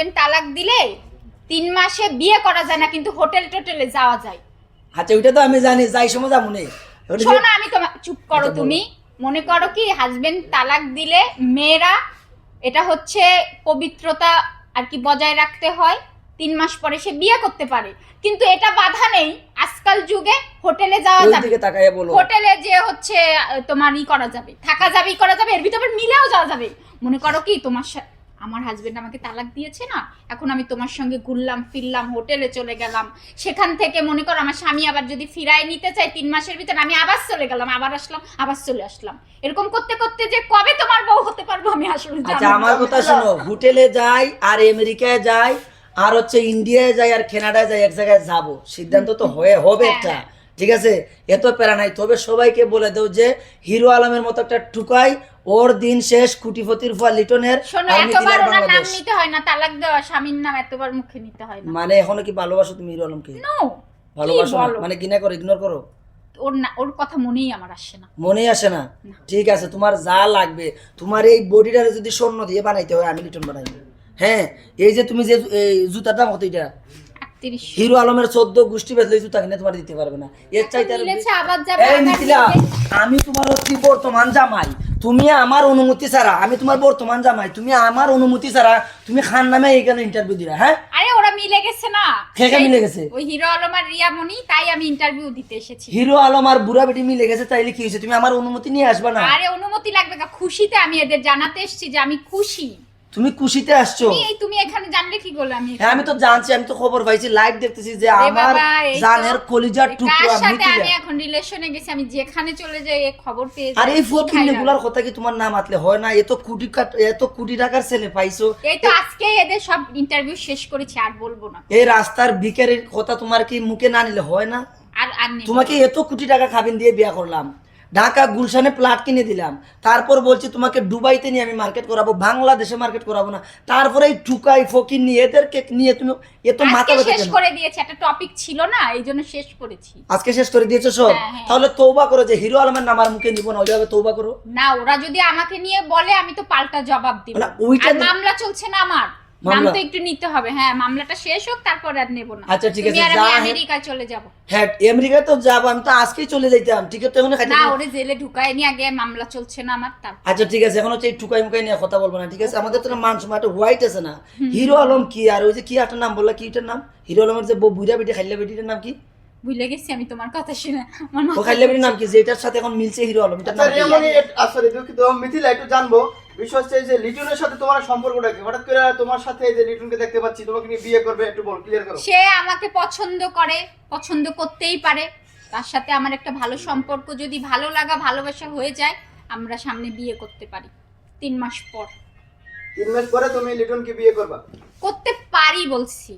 Husband তালাক দিলে তিন মাসে বিয়ে করা যায় না কিন্তু হোটেল টোটেলে যাওয়া যায়। আচ্ছা ওইটা তো আমি জানি যাই সময় যাব নেই শোনো আমি তোমার চুপ করো তুমি। মনে করো কি হাজবেন্ড তালাক দিলে মেয়েরা এটা হচ্ছে পবিত্রতা আর কি বজায় রাখতে হয়। তিন মাস পরে সে বিয়ে করতে পারে। কিন্তু এটা বাধা নেই আজকাল যুগে হোটেলে যাওয়া যাবে। হোটেলে যে হচ্ছে তোমার ই করা যাবে থাকা যাবে ই করা যাবে এর ভিতরে মিলেও যাওয়া যাবে। মনে করো কি তোমার সা- আমার হাজবেন্ড আমাকে তালাক দিয়েছে না? এখন আমি তোমার সঙ্গে ঘুরলাম ফিরলাম হোটেলে চলে গেলাম। সেখান থেকে মনে করো আমার স্বামী আবার যদি ফিরায় নিতে চাই তিন মাসের ভিতরে আমি আবার চলে গেলাম আবার আসলাম আবার চলে আসলাম। এরকম করতে করতে যে কবে তোমার বউ হতে পারব আমি আসলে আচ্ছা আমার কথা শোনো হোটেলে যাই আর আমেরিকায় যাই আর হচ্ছে ইন্ডিয়ায় যাই আর কানাডায় যাই এক জায়গায় যাব। সিদ্ধান্ত তো হয়ে হবে হ্যাঁ, একটা। হ্যাঁ। ঠিক আছে? এত প্যারা নাই। তবে সবাইকে বলে দেও যে হিরো আলমের মতো একটা টুকাই ওর দিন শেষ কুটিপতির ফুয়া লিটনের নাম নিতে হয় না তালাক দেওয়া স্বামীর নাম এতবার মুখে নিতে হয় না। মানে এখনও কি ভালোবাসো তুমি হিরো আলমকে? ভালোবাসো মানে কিনা করো? ইগনোর করো? ওর না ওর কথা মনেই আমার আসে না। মনেই আসে না? ঠিক আছে তোমার যা লাগবে তোমার এই বডিটারে যদি স্বর্ণ দিয়ে বানাইতে হয় আমি লিটন বানাইব। হ্যাঁ এই যে তুমি যে জুতাটা মতো এটা? হিরো আলমের চোদ্দ গোষ্ঠী বেচলে জুতা কিনে তোমার দিতে পারবে না। এর চাইতে। আমি তোমার হচ্ছি বর্তমান জামাই। তুমি আমার অনুমতি ছাড়া আমি তোমার বর্তমান জামাই। তুমি আমার অনুমতি ছাড়া তুমি খান নামে এখানে ইন্টারভিউ দিলা হ্যাঁ? আরে ওরা মিলে গেছে না। কে কে মিলে গেছে? ওই হিরো আলম আর রিয়া মনি তাই আমি ইন্টারভিউ দিতে এসেছি। হিরো আলম আর বুড়া বেটি মিলে গেছে তাইলে কি হয়েছে? তুমি আমার অনুমতি নিয়ে আসবা না? আরে অনুমতি লাগবে না। খুশিতে আমি এদের জানাতে এসেছি যে আমি খুশি। তুমি খুশিতে আসছো? তুমি এই তুমি এখানে জানলে কি করলে আমি হ্যাঁ আমি তো জানছি আমি তো খবর পাইছি লাইভ দেখতেছি যে আমার জানের কলিজার কার টুকরা সাথে আমি এখন রিলেশনে গেছি? আমি যেখানে চলে যাই এই খবর পেয়ে আর এই কি ফকিন্নে গুলার কথা কি তোমার নাম আতলে? হয় না এত কোটি এত কোটি টাকার ছেলে পাইছো। এই তো আজকে এদের সব ইন্টারভিউ শেষ করেছি আর বলব না। এই রাস্তার বিকারের কথা তোমার কি মুখে না নিলে হয় না? আর আর তোমাকে এত কোটি টাকা খাবিন দিয়ে বিয়া করলাম। ঢাকা গুলশানে প্লাট কিনে দিলাম। তারপর বলছি তোমাকে দুবাইতে নিয়ে আমি মার্কেট করাবো বাংলাদেশে মার্কেট করাবো না। তারপরে এই টুকাই ফকির নিয়ে এদেরকে নিয়ে তুমি এত মাথা ব্যথা শেষ করে দিয়েছি একটা টপিক ছিল না এই জন্য শেষ করেছি। আজকে শেষ করে দিয়েছ সব? হ্যাঁ, হ্যাঁ। তাহলে তৌবা করো যে হিরো আলমের নাম আর মুখে নিব না ওইভাবে তৌবা করো। না ওরা যদি আমাকে নিয়ে বলে আমি তো পাল্টা জবাব দিব। না, ওইটা মামলা চলছে না আমার। নাম মামলা? তো একটু নিতে হবে হ্যাঁ মামলাটা শেষ হোক তারপর আর নেব না। আচ্ছা, ঠিক আছে, যা আমি হে- আমেরিকায় চলে যাব। হ্যাঁ আমেরিকায় তো যাব আমি তো আজকেই চলে যাইতাম ঠিক আছে এখন না ওরে জেলে ঢুকায় নি আগে মামলা চলছে না আমার তার আচ্ছা ঠিক আছে এখন হচ্ছে এই টুকাই মুকাই নিয়ে কথা বলব না ঠিক আছে? আমাদের তো না মান সম্মান হোয়াইট আছে না হিরো আলম কি আর ওই যে কি একটা নাম বললা কি এটার নাম? হিরো আলমের যে বুড়া বেটি খাইলা বেটিটার নাম কি? ভুলে গেছি আমি তোমার কথা শুনে আমার খাইলা বেটির নাম কি? যে এটার সাথে এখন মিলছে হিরো আলম এটার আচ্ছা নাম কি? রিয়ামণি দুঃখিত মিথিলা একটু জানব বিষয় হচ্ছে যে লিটনের সাথে তোমার সম্পর্কটা কি? হঠাৎ করে তোমার সাথে যে লিটনকে দেখতে পাচ্ছি তোমাকে নিয়ে বিয়ে করবে একটু বল ক্লিয়ার করো। সে আমাকে পছন্দ করে পছন্দ করতেই পারে। তার সাথে আমার একটা ভালো সম্পর্ক যদি ভালো লাগা ভালোবাসা হয়ে যায় আমরা সামনে বিয়ে করতে পারি তিন মাস পর। তিন মাস পরে তুমি লিটনকে বিয়ে করবা? করতে পারি বলছি।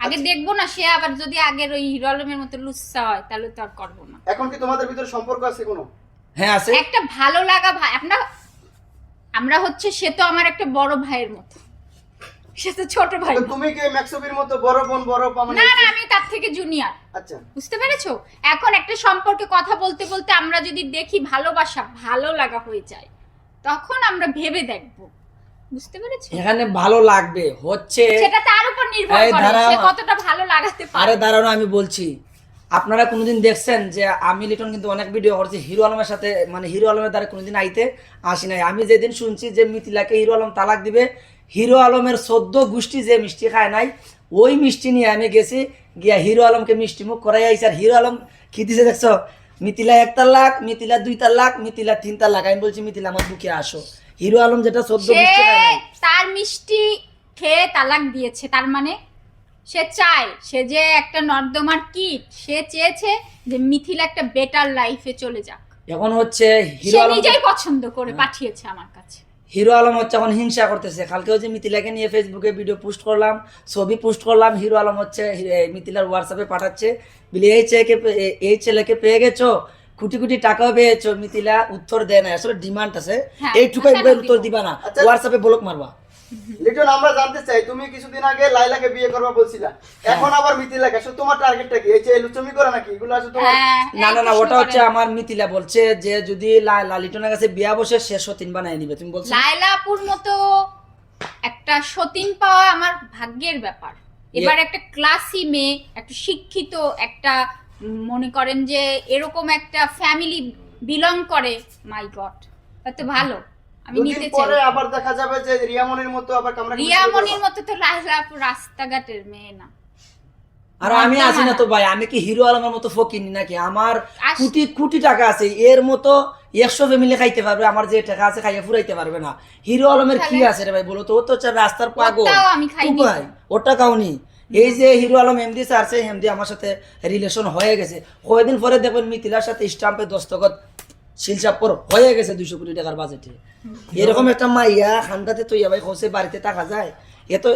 আগে দেখব না সে আবার যদি আগের ওই হিরো আলমের মতো লুচ্ছা হয় তাহলে তো আর করব না। এখন কি তোমাদের ভিতরে সম্পর্ক আছে কোনো? হ্যাঁ আছে। একটা ভালো লাগা ভাই আমরা হচ্ছে সে তো আমার একটা বড় ভাইয়ের মতো। সে তো ছোট ভাই তুমি কি ম্যাক্সবির মতো বড় বোন বড় পা মানে না না আমি তার থেকে জুনিয়র আচ্ছা। বুঝতে পেরেছ? এখন একটা সম্পর্কে কথা বলতে বলতে আমরা যদি দেখি ভালোবাসা ভালো লাগা হয়ে যায় তখন আমরা ভেবে দেখব। বুঝতে পেরেছ? এখানে ভালো লাগবে হচ্ছে সেটা তার উপর নির্ভর করে দাঁড়াও। সে কতটা ভালো লাগাতে আরে পারে দাঁড়ানো আমি বলছি। আপনারা কোনোদিন দেখছেন যে আমি লিটন কিন্তু অনেক ভিডিও করছি, হিরো আলমের সাথে মানে হিরো আলমের দ্বারা কোনোদিন আইতে আসি নাই। আমি যেদিন শুনছি যে মিথিলাকে হিরো আলম তালাক দিবে, হিরো আলমের সদ্য গোষ্ঠী যে মিষ্টি খায় নাই, ওই মিষ্টি নিয়ে আমি গেছি, গিয়া হিরো আলমকে মিষ্টি মুখ করাই আইছি। আর হিরো আলম কি দিছে দেখছ? মিথিলা এক তালাক, মিথিলা দুই তালাক, মিথিলা তিন তালাক। আমি বলছি, মিথিলা, আমার বুকে আসো। হিরো আলম যেটা সদ্য মিষ্টি খায় নাই। তার মিষ্টি খেয়ে তালাক দিয়েছে, তার মানে সে চায় সে যে একটা নর্দমার কিট সে চেয়েছে যে মিথিলা একটা বেটার লাইফে চলে যাক। এখন হচ্ছে হিরো সে আলম নিজেই পছন্দ করে পাঠিয়েছে আমার কাছে। হিরো আলম হচ্ছে এখন হিংসা করতেছে। কালকেও যে মিথিলাকে নিয়ে ফেসবুকে ভিডিও পোস্ট করলাম ছবি পোস্ট করলাম হিরো আলম হচ্ছে হি- মিথিলার হোয়াটসঅ্যাপে পাঠাচ্ছে। বলি এই ছেলেকে পে- এ- এই ছেলেকে পেয়ে গেছো? কোটি কোটি টাকাও পেয়েছ। মিথিলা উত্তর দেয় না আসলে ডিমান্ড আছে। হ্যাঁ, এইটুকাই কেন উত্তর দিবা না। আচ্ছা। হোয়াটসঅ্যাপে ব্লক মারবা। লিটন আমরা জানতে চাই তুমি কিছুদিন আগে লাইলাকে বিয়ে করবা বলছিলা। হ্যাঁ। এখন আবার আসলে তোমার টার্গেটটা কি? এই যে লুচমি করে নাকি? এগুলো আছে তোমার হ্যাঁ না না না ওটা হচ্ছে আমার মিথিলা বলছে যে যদি লা- লালিটনের কাছে বিয়া বসে শেষ বানায় নিবে। তুমি বলছো? লায়লা আপুর মতো একটা সতীন পাওয়া আমার ভাগ্যের ব্যাপার। এবার একটা ক্লাসি মেয়ে একটা শিক্ষিত একটা মনে করেন যে এরকম একটা ফ্যামিলি বিলং করে মাই গড তো ভালো। আমি নিতে পরে আবার দেখা যাবে যে রিয়ামনির মতো আবার কামরা রিয়ামনির মতো তো রাস্তাঘাটের মেয়ে না। আর আমি আছি না তো ভাই আমি কি হিরো আলমের মতো ফকিনি নাকি? আমার কোটি কোটি টাকা আছে এর মতো একশো ফ্যামিলি খাইতে পারবে আমার যে টাকা আছে খাইয়ে ফুরাইতে পারবে না। হিরো আলমের কি আছে রে ভাই বলো তো? ও তো রাস্তার পাগল। আমি খাইনি। তো ভাই ওটা কাউনি? এই যে হিরো আলম এমডি আছে এমডি আমার সাথে রিলেশন হয়ে গেছে। কয়েকদিন পরে দেখবেন মিথিলার সাথে স্টাম্পে দস্তখত শিলচাপ্পর হয়ে গেছে দুইশো কোটি টাকার বাজেটে এরকম একটা মাইয়া খান্দাতে তো ভাই হসে বাড়িতে টাকা যায়? এত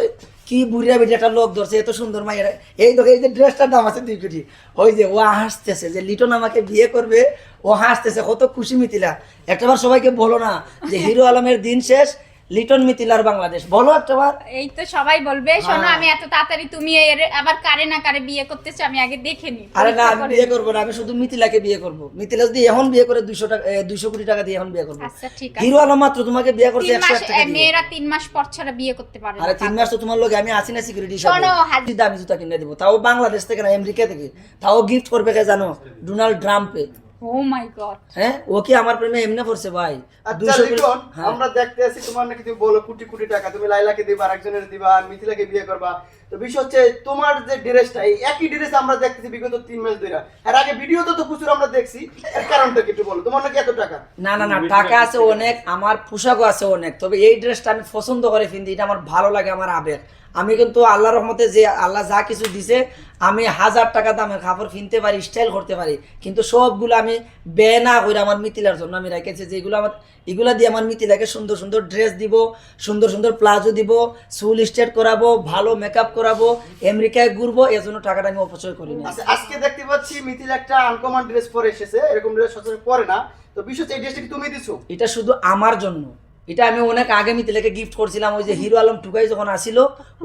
কি বুড়িয়া বেটি একটা লোক ধরছে এত সুন্দর মাইয়া। এই দেখো, এই যে ড্রেসটার দাম আছে দুই কোটি। ওই যে ও হাসতেছে যে লিটন আমাকে বিয়ে করবে, ও হাসতেছে, কত খুশি মিতিলা একটাবার সবাইকে বলো না যে হিরো আলমের দিন শেষ লিটন মিথিলার বাংলাদেশ। বলো একটাবার এই তো সবাই বলবে শোনো হ্যাঁ। আমি এত তাড়াতাড়ি তুমি এর আবার কারে না কারে বিয়ে করতেছো আমি আগে দেখে নিই। আরে না আমি বিয়ে। করব না আমি শুধু মিথিলাকে বিয়ে করব। মিথিলা যদি এখন বিয়ে করে দুইশো টাকা দুইশো কোটি টাকা দিয়ে এখন বিয়ে করব। আচ্ছা ঠিক আছে। হিরো আলম মাত্র তোমাকে বিয়ে মাস এক টাকা দিয়ে। মেয়েরা তিন মাস পর ছাড়া বিয়ে করতে পারে আরে তিন মাস তো তোমার লোক আমি আছি না সিকিউরিটি শোনো, হাজ- দামি জুতা কিনে দেবো তাও বাংলাদেশ থেকে না আমেরিকা থেকে। তাও গিফট করবে কে জানো? ডোনাল্ড ট্রাম্পে ও মাই গড হ্যাঁ ও কি আমার প্রেমে এমনি পড়ছে ভাই? আচ্ছা লিটন হ্যাঁ। আমরা দেখতে আছি তোমার নাকি তুমি বলো কোটি কোটি টাকা। তুমি লাইলাকে দিবা আরেকজনের দিবা আর মিথিলাকে বিয়ে করবা। তো বিষয় হচ্ছে তোমার যে ড্রেসটা এই একই ড্রেস আমরা দেখতেছি বিগত তিন মাস ধরে। আর আগে ভিডিওতে তো প্রচুর আমরা দেখছি, এর কারণটা একটু বলো? তোমার নাকি এত টাকা? না না না, টাকা আছে অনেক, আমার পোশাকও আছে অনেক, তবে এই ড্রেসটা আমি পছন্দ করে ফিন্দি, এটা আমার ভালো লাগে, আমার আবেগ। আমি কিন্তু আল্লাহ রহমতে যে আল্লাহ যা কিছু দিছে, আমি হাজার টাকা দামের কাপড় কিনতে পারি স্টাইল করতে পারি, কিন্তু সবগুলো আমি বে না করে আমার মিতিলার জন্য আমি রেখেছি, যেগুলো আমার এগুলা দিয়ে আমার মিতিলাকে সুন্দর সুন্দর ড্রেস দিব, সুন্দর সুন্দর প্লাজো দিব, চুল স্ট্রেট করাবো, ভালো মেকআপ করাবো আমেরিকায় ঘুরবো এর জন্য টাকাটা আমি অপচয় করি না আচ্ছা আজকে দেখতে পাচ্ছি মিথিল একটা আনকমন ড্রেস পরে এসেছে এরকম ড্রেস সচরাচর পরে না। তো বিষয় এই ড্রেসটা কি তুমি দিছো? এটা শুধু আমার জন্য। এটা আমি অনেক আগে মিথিলাকে গিফট করছিলাম ওই যে হিরো আলম টুকাই যখন আসিল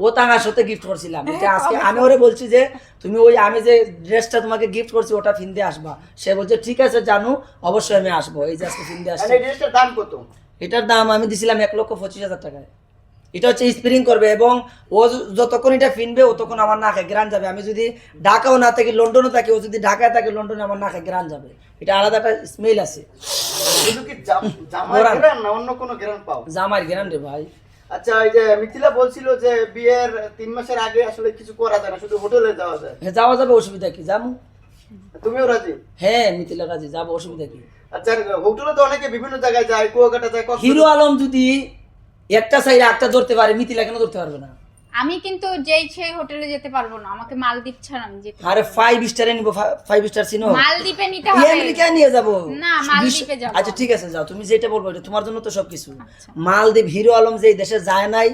ও তাঙ্গার সাথে গিফট করছিলাম। এটা আজকে আমি ওরে বলছি যে তুমি ওই আমি যে ড্রেসটা তোমাকে গিফট করছি ওটা ফিনতে আসবা। সে বলছে ঠিক আছে জানু অবশ্যই আমি আসব। এই যে আজকে ফিনতে আসছি। এই ড্রেসটার দাম কত? এটার দাম আমি দিছিলাম এক লক্ষ পঁচিশ হাজার টাকায়। এটা হচ্ছে স্প্রিং করবে এবং ও যতক্ষণ এটা ফিনবে ততক্ষণ আমার নাকে গ্রান যাবে। আমি যদি ঢাকাও না থাকি লন্ডনও থাকি ও যদি ঢাকায় থাকে লন্ডনে আমার নাকে গ্রান যাবে। এটা আলাদা একটা স্মেল আছে। জামার গ্রান রে ভাই। আচ্ছা এই যে মিথিলা বলছিল যে বিয়ের তিন মাসের আগে আসলে কিছু করা যায় না শুধু হোটেলে যাওয়া যায়। হ্যাঁ যাওয়া যাবে অসুবিধা কি? যাব। তুমিও রাজি? হ্যাঁ মিথিলা রাজি যাব অসুবিধা কি? আচ্ছা হোটেলে তো অনেকে বিভিন্ন জায়গায় যায় কুয়াকাটা যায় হিরো আলম যদি একটা সাইড একটা ধরতে পারে মিথিলা কেন ধরতে পারবে না? আমি কিন্তু যেই সেই হোটেলে যেতে পারব না আমাকে মালদ্বীপ ছাড়া আমি যেতে আরে ফাইভ স্টারে নিবো ফাইভ স্টার সিনো মালদ্বীপে নিতে হবে। আমেরিকায় নিয়ে যাব। না, মালদ্বীপে যাব। আচ্ছা ঠিক আছে যাও। তুমি যেটা বলব এটা তোমার জন্য তো সবকিছু। আচ্ছা। মালদ্বীপ হিরো আলম যেই দেশে যায় নাই